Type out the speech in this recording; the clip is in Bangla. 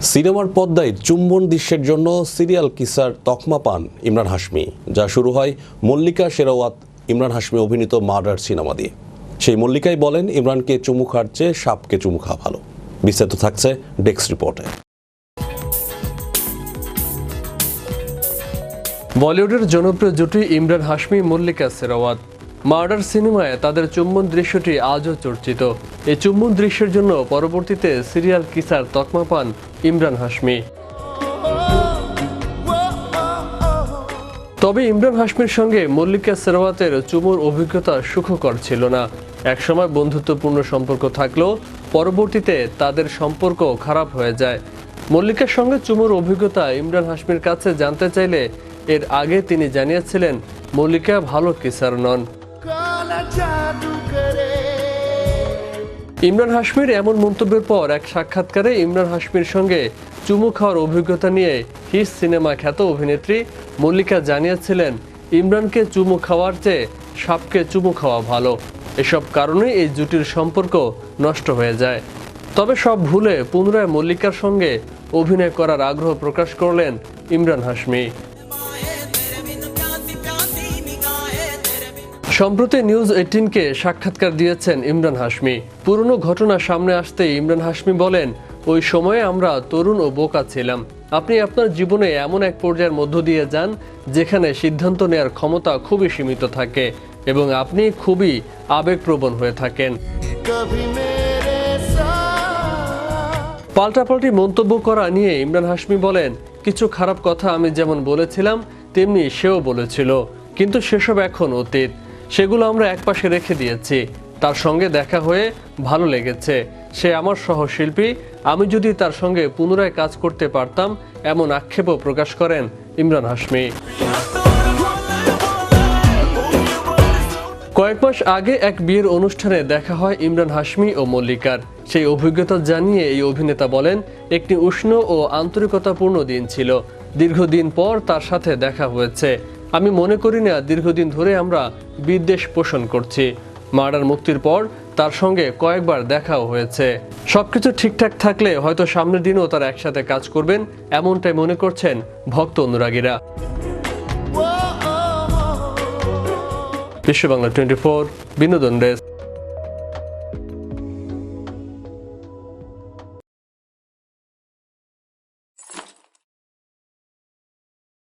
সিনেমার পদ্মায় চুম্বন দৃশ্যের জন্য সিরিয়াল কিসার তকমা পান ইমরান হাশমি, যা শুরু হয় মল্লিকা শেরাওয়াত, ইমরান হাশমি অভিনীত মার্ডার সিনেমা দিয়ে। সেই মল্লিকাই বলেন, ইমরানকে চুমু খাওয়ার চেয়ে সাপকে চুমু খাওয়া ভালো। বিস্তারিত থাকছে ডেস্ক রিপোর্টে। বলিউডের জনপ্রিয় জুটি ইমরান হাশমি, মল্লিকা সেরাওয়াত মার্ডার সিনেমায় তাদের চুম্বন দৃশ্যটি আজও চর্চিত। এই চুম্বন দৃশ্যের জন্য পরবর্তীতে সিরিয়াল কিসার তকমা পান ইমরান হাশমি। তবে ইমরান হাশমির সঙ্গে মল্লিকা সেরাওয়াতের চুমুর অভিজ্ঞতা সুখকর ছিল না। একসময় বন্ধুত্বপূর্ণ সম্পর্ক থাকলেও পরবর্তীতে তাদের সম্পর্ক খারাপ হয়ে যায়। মল্লিকার সঙ্গে চুমুর অভিজ্ঞতা ইমরান হাশমির কাছে জানতে চাইলে এর আগে তিনি জানিয়েছিলেন, মল্লিকা ভালো কিসার নন। ইমরান হাশমির এমন মন্তব্যের পর এক সাক্ষাৎকারে ইমরান হাশমির সঙ্গে চুমু খাওয়ার অভিজ্ঞতা নিয়ে হিস সিনেমা খ্যাত অভিনেত্রী মল্লিকা জানিয়েছিলেন, ইমরানকে চুমু খাওয়ার চেয়ে সাপকে চুমু খাওয়া ভালো। এসব কারণে এই জুটির সম্পর্ক নষ্ট হয়ে যায়। তবে সব ভুলে পুনরায় মল্লিকার সঙ্গে অভিনয় করার আগ্রহ প্রকাশ করলেন ইমরান হাশমি। সম্প্রতি নিউজ এইটিনকে সাক্ষাৎকার দিয়েছেন ইমরান হাশমি। পুরনো ঘটনা সামনে আসতে ইমরান হাশমি বলেন ওই সময়ে আমরা তরুণ ও বোকা ছিলাম। আপনি আপনার জীবনে এমন এক পর্যায়ের মধ্য দিয়ে যান যেখানে সিদ্ধান্ত নেয়ার ক্ষমতা খুবই সীমিত থাকে এবং আপনি খুবই আবেগপ্রবণ হয়ে থাকেন। পাল্টাপাল্টি মন্তব্য করা নিয়ে ইমরান হাশমি বলেন কিছু খারাপ কথা আমি যেমন বলেছিলাম তেমনি সেও বলেছিল। কিন্তু সেসব এখন অতীত। সেগুলো আমরা একপাশে রেখে দিয়েছি। তার সঙ্গে দেখা হয়ে ভালো লেগেছে। সে আমার সহশিল্পী। আমি যদি তার সঙ্গে পুনরায় কাজ করতে পারতাম, এমন আক্ষেপও প্রকাশ করেন ইমরান হাশমি। কয়েক মাস আগে এক বিয়ের অনুষ্ঠানে দেখা হয় ইমরান হাশমি ও মল্লিকার। সেই অভিজ্ঞতা জানিয়ে এই অভিনেতা বলেন, একটি উষ্ণ ও আন্তরিকতাপূর্ণ দিন ছিল। দীর্ঘদিন পর তার সাথে দেখা হয়েছে। আমি মনে করি না দীর্ঘদিন ধরে আমরা বিদ্বেষ পোষণ করছি। মার্ডার মুক্তির পর তার সঙ্গে কয়েকবার দেখাও হয়েছে। সবকিছু ঠিকঠাক থাকলে হয়তো সামনের দিনও তারা একসাথে কাজ করবেন এমনটাই মনে করছেন ভক্ত অনুরাগীরা। বিশ্ব বাংলা টোয়েন্টি ফোর বিনোদন ডেস্ক।